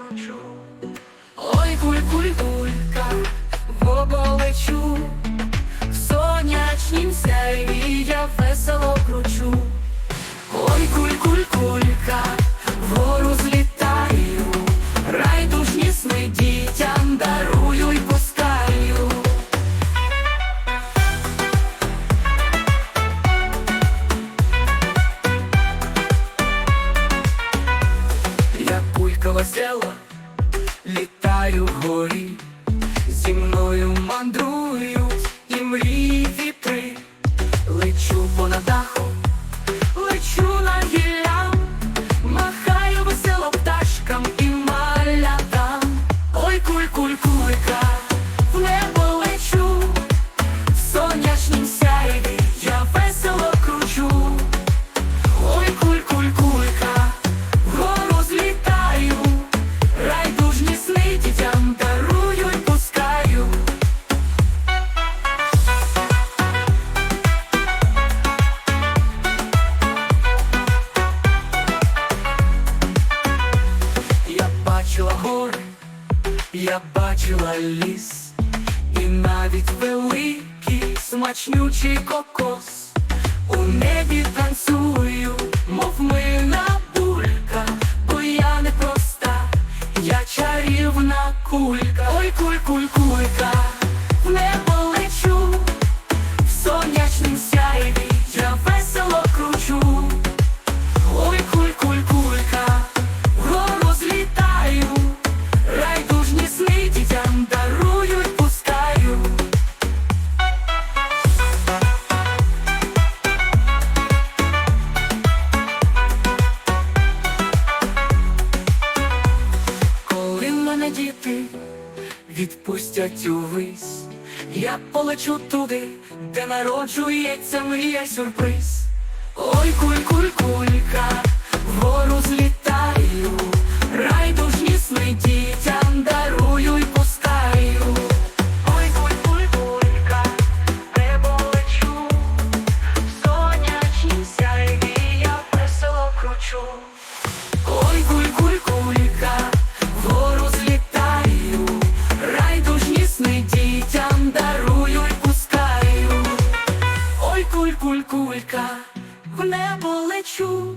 Ой, куль, куль, куль. Кулька літаю вгорі, зі мною мандрують і мрії вітри, лечу понад дахом, лечу на гіллям, махаю весело пташкам і малятам. Ой, куль-куль-кулька, в небо лечу, в сонячнім сяйві я весело кручу. Ой, куль-куль-кулька, гори, я бачила ліс, і навіть великий смачнючий кокос. У небі танцюю, мов мильна булька, бо я не проста, я чарівна кулька. Ой, куль-куль-кулька, в діти відпустять увись, я полечу туди, де народжується мрія сюрприз. Ой, куль куль кулька, вгору злітаю, райдужні сни дітям дарую й пускаю. Ой, куль куль кулька, де полечу, сонячні сонячній сяйві я весело кручу. Ой, куль куль куль куль кулька, в небо лечу.